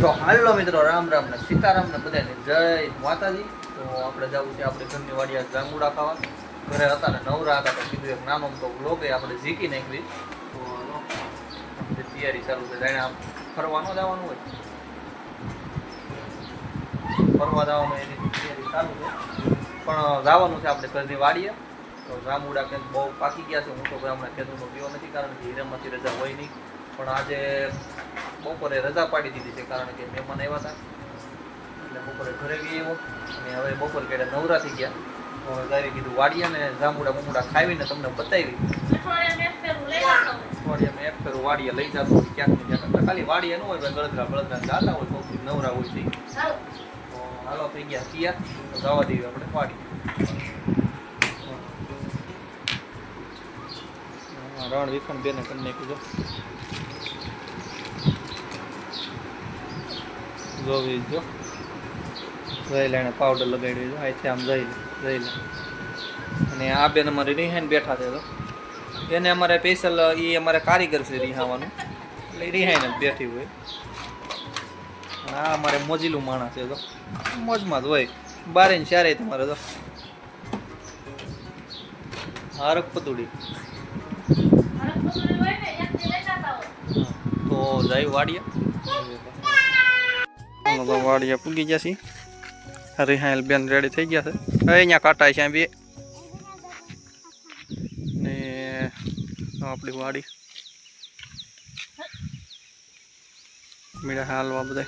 તો હાલો મિત્રો, રામ રામ ને સીતારામ ને બધાને જય માતાજી. તો આપણે જવું છે આપણે ઘરની વાડિયા જાંબુડા ખાવા. ઘરે હતા ને નવરા હતા તો કીધું એક નામ તો બ્લોગે આપણે ઝીકી નાખવી. તો તૈયારી ચાલુ છે, જાણે આમ ફરવા ન જવાનું હોય. ફરવા જવાનું એની તૈયારી ચાલુ છે. પણ જવાનું છે આપણે ઘરની વાડીએ. તો જાંબુડા કંઈક બહુ પાકી ગયા છે, હું તો ભાઈ હમણાં ખેતરનો પીવો નથી કારણ કે હીરામાંથી રજા હોય નહીં. પણ આજે બપોરે રજા પાડી દીધી છે કારણ કે મહેમાન આવ્યા હતા. એટલે બપોરે ઘરે ગઈ એવો અને હવે બપોર કેડે નવરા થઈ ગયા. તો કીધું વાડીએ ને જાંબુડા બુમુડા ખાવીને તમને બતાવી. અઠવાડિયામાં એક ફેરું વાડીએ લઈ જતો ક્યાંક ને ક્યાંક. ખાલી વાડિયા ન હોય ગળદરા બળદરા જાતા હોય, તો નવરા હોય તો હાલો, થઈ ગયા તૈયાર તો જવા દેવી આપણે વાડી રણ વિખંડ બેને કરી નાખ્યું જોવી જો. જઈ લેણે પાવડર લગાડ્યું છે અહીંથી આમ જઈ જઈ અને આ બેન અમારે રિહાઈને બેઠા છે તો એને અમારે સ્પેશિયલ એ અમારે કારીગર છે રિહાવાનું. એટલે રિહાઈને જ બેઠી હોય. અને આ અમારે મોજીલું માણસ છે તો મોજમાં જ હોય. બારે ને ચારે તમારે તો હારક પતુડી. તો જાય વાડિયા. તો વાડિયા પૂગી ગયા છે રિહાયલ બેન રેડી થઈ ગયા છે. હવે અહીંયા કાંટા છે, બે. ને આપણી વાડી. મીડા હાલવા બધા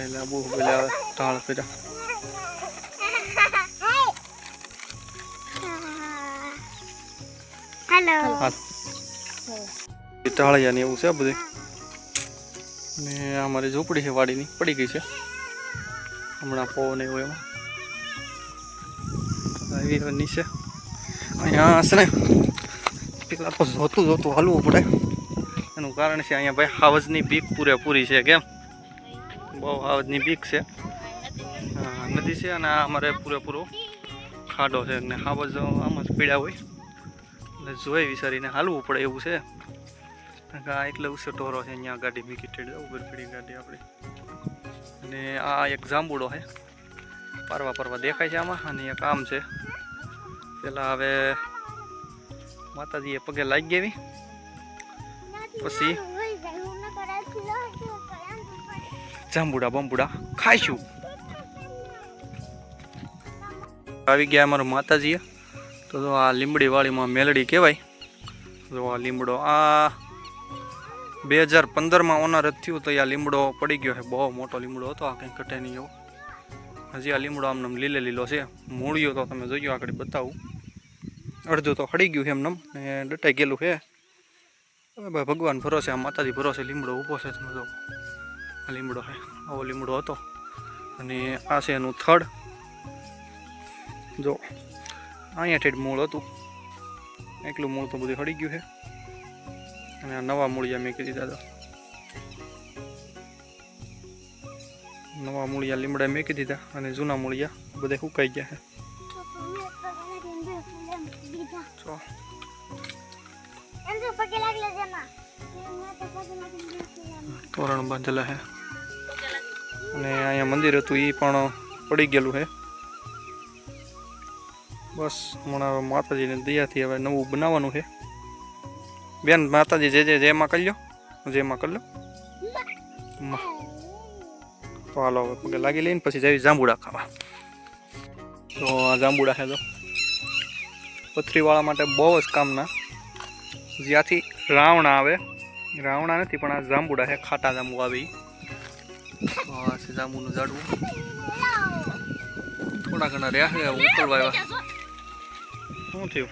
પહેલા બહુ પેલા ટાળ કર્યા. ટાળિયા ને એવું છે બધું. ને આ મારી ઝૂંપડી છે વાડીની પડી ગઈ છે. હમણાં પવન એવું એમાં. આવી નીચે. અહીંયા હશે ને પેલા તો જોતું જોતું હાલવું પડે. એનું કારણ છે અહીંયા ભાઈ હાવજની બીક પૂરેપૂરી છે કેમ? બહુ હાવજની બીક છે. નદી છે અને આ અમારે પૂરેપૂરો ખાડો છે અને હાવજ આમ જ પીડા હોય. એટલે જોઈ વિચારીને હાલવું પડે એવું છે. આ એટલે ઉછો ટોરો છે, અહીંયા ગાડી મૂકી ટેડ, ઉભર પડી ગાડી આપણી. અને આ એક જાંબુડો છે. પરવા પરવા દેખાય છે આમાં અને એક આમ છે. પેલા હવે માતાજીએ પગે લાગી ગયેવી પછી જાંબુડા બંબુડા ખાઈશું. આવી ગયા અમારા માતાજીએ. તો જો આ લીમડી વાળીમાં મેલડી કહેવાય. જો આ લીમડો આ બે હજાર પંદરમાં ઓનર થયું તો આ લીમડો પડી ગયો છે. બહુ મોટો લીમડો હતો, આ કંઈ ઘટે નહીં એવો. હજી આ લીમડો આમ લીલે લીલો છે. મૂળિયો તો તમે જોયો આગળ બતાવું. અડધું તો હળી ગયું છે એમને ને ડટાઈ ગયેલું છે. ભગવાન ભરોસે, આ માતાજી ભરોસે લીમડો ઊભો છે. તમે જો. લીમડો છે આવો લીમડો હતો. અને આ છે એનું થડ. જો અહીંયા ઠેઠ મૂળ હતું. એકલું મૂળ તો બધું હળી ગયું છે અને આ નવા મૂળિયા મેં કીધી દાદા. નવા મૂળિયા લીમડા મેકી દીધા અને જૂના મૂળિયા બધા સુકાઈ ગયા છે તોરણ બાંધેલા છે અને અહીંયા મંદિર હતું એ પણ પડી ગયેલું છે. બસ, હમણાં હવે માતાજીની દયાથી હવે નવું બનાવવાનું છે. બેન, માતાજી જે જે જેમાં કરી લો જેમાં કરી લો તો હાલો, હવે પગે લાગી લઈને પછી જઈ જાંબુડા ખાવા તો આ જાંબુડા છે તો પથરીવાળા માટે બહુ જ કામના. જ્યાંથી રાવણા આવે, રાવણા નથી, પણ આ જાંબુડા છે, ખાટા જાંબુ આવે. છે જાંબુનું ઝાડવું થોડા ઘણા રહ્યા છે ઉકળવા આવ્યા. શું થયું?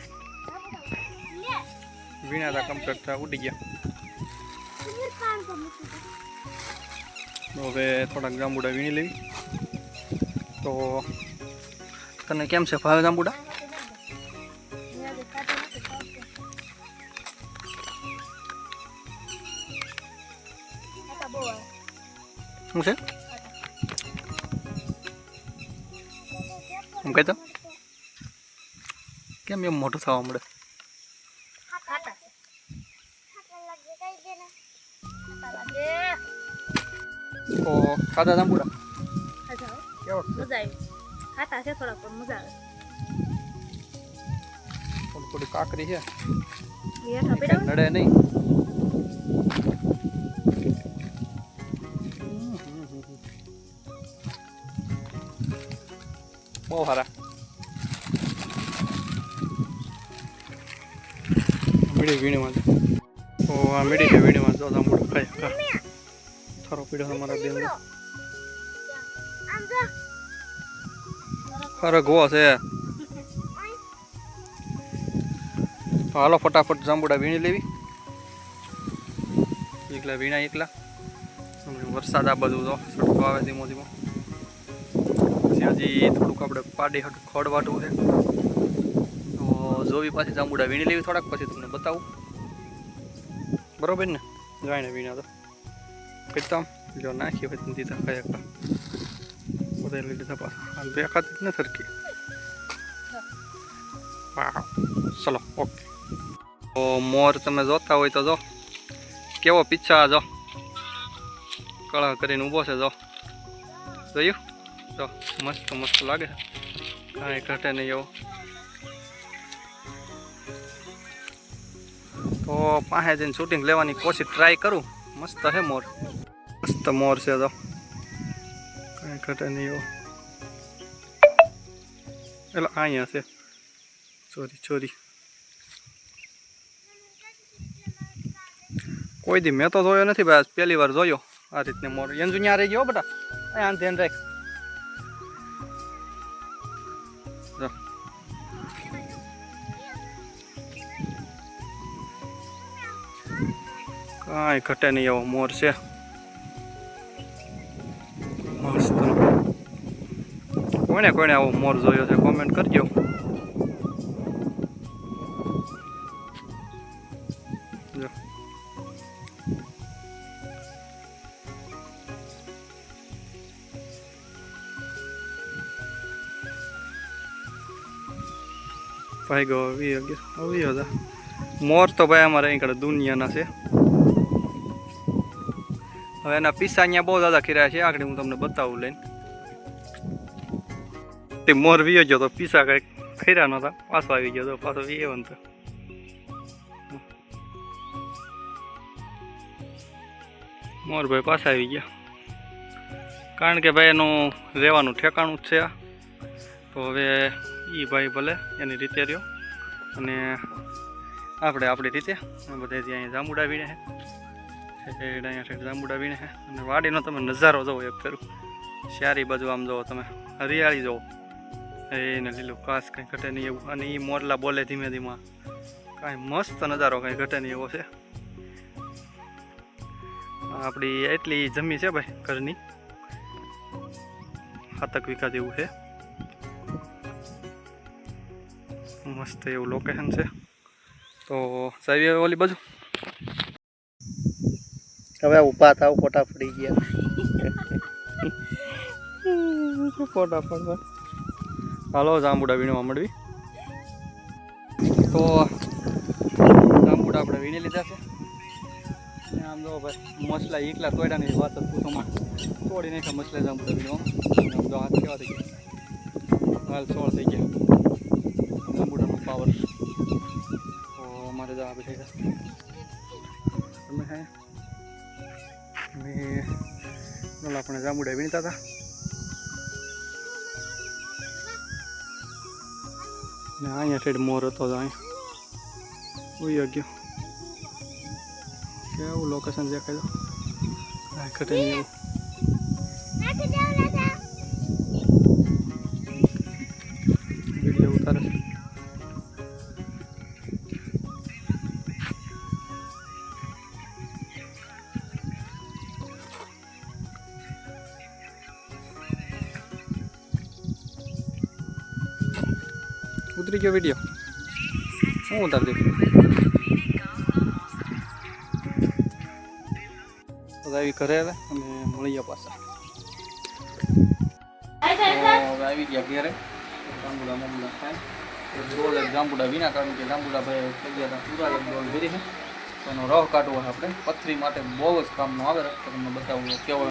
વીણા હતા કમ્પ્લેટ થયા, ઉડી ગયા. હવે થોડાક જાંબુડા વીણી લેવી. તો, તને કેમ છે, ભાવે જાંબુડા? શું છે? એમ કહેતો? કેમ એમ મોટું થવા મળે તો ખાધા જાંબુડા. મજા આવી ખાટા છે થોડા પણ મજા આવે થોડી થોડી કાકરી છે નડે નહીં. બહુ સારા મીડી વીણીમાં તો. આ મીડી છે વીણીમાં જો જાંબુડો ખાય. થારો પીડો તમારા બેન ખરે ગો છે. હાલો ફટાફટ જાંબુડા વીણી લેવી. એકલા વીણા એકલા. વરસાદ આ બધું તો સડકો આવે ધીમો ધીમો. હજી થોડુંક આપણે પાડી હટ ખડ વાટવું છે. તો જોવી પાછી જાંબુડા વીણી લેવી થોડાક પછી તમને બતાવું. બરોબર ને? જાણે વીણા તો. પીતા જો નાખી પછી દીધા કયા બધા લઈ લીધા પાછા. દેખાતી જ ને સરખી. વાહ ચલો, ઓકે. તો મોર તમે જોતા હોય તો જો. કેવો પીછા જો. કળા કરીને ઊભો છે જો. જોયું? જો મસ્ત મસ્ત લાગે. કાંઈ ઘટે નહીં એવો. તો પાસે જઈને શૂટિંગ લેવાની કોશિશ ટ્રાય કરું. મસ્ત છે મોર. મસ્ત મોર છે તો. કાંઈ ઘટે નહીં એવો. એટલે અહીંયા છે. ચોરી ચોરી કોઈ દી મેં તો જોયો નથી ભાઈ પહેલી વાર જોયો. આ રીતને મોર. યંજુ ત્યાં રહી ગયો બેટા. ધ્યાન રાખ. કાંઈ ઘટે નહીં એવો મોર છે. મસ્ત. કોને કોને આવો મોર જોયો છે? કોમેન્ટ કરજો. ભાઈ ગયો આવી ગયો આવી મોર તો ભાઈ અમારે અહીંકડે દુનિયાના છે. હવે એના પીસા અહીંયા બહુ દાદા ખીરા છે. આગળ હું તમને બતાવું લઈને. તે મોર વીયો ગયો તો પીસા કંઈક ખૈરા નહોતા પાછો આવી ગયો તો પાછો વીયો તો મોરભાઈ પાછા આવી ગયા. કારણ કે ભાઈ એનું રહેવાનું ઠેકાણું જ છે તો હવે એ ભાઈ ભલે એની રીતે રહ્યો. અને આપણે આપણી રીતે બધે અહીંયા જાંબુડા અહીંયા સાઈડ જાંબુડા વીણે અને વાડીનો તમે નજારો જોવો એક ફેરું. શારી બાજુ આમ જોવો તમે. હરિયાળી જોવો. એને લીલું કાસ કંઈ ઘટે નહીં એવું. અને એ મોરલા બોલે ધીમે ધીમે કાંઈ મસ્ત નજારો કંઈ ઘટે નહીં એવો છે. આપણી એટલી જમી છે ભાઈ ઘરની. સાતક વીઘા જેવું છે. મસ્ત એવું લોકેશન છે. તો સાહેબ ઓલી બાજુ. હવે ઊભા થાવ, ફોટા પડી ગયા. ફોટા પડવા હાલો, જાંબુડા વીણવા મળવી તો જાંબુડા આપણે વીણી લીધા છે. આમ જો ભાઈ, મસલા એકલા તોડ્યાની વાત જ પૂછોમાં તોડી નાખ્યા મસલા જાંબુડા વીણવા. આમ હાથ કેવા થઈ ગયા. હાલ સોળ થઈ ગયા. જાંબુડાનો પાવર તો અમારે જવાબ થઈ બધા તમે હે? અમે ઓલા આપણે જાંબુડા વીણતા હતા. ને અહીંયા સાઈડ મોર હતો અહીંયા. ઉઈ ગયો. કેવું લોકેશન દેખાય કાંઈ નહીં એવું ઉતરી વીડિયો શું ઉતારી દીધું આવી ઘરે આવે અને મળીએ પાછા. આવી ગયા ઘેરે. જાંબુડા મામુડા ખાય ડોલ જાંબુડા વિના કારણ કે જાંબુડા ભાઈ થઈ ગયા હતા પૂરા ડોલ ભરી છે. એનો રહ કાઢવો આપણે. પથરી માટે બહુ જ કામનો આવે તમને બતાવું, કેવો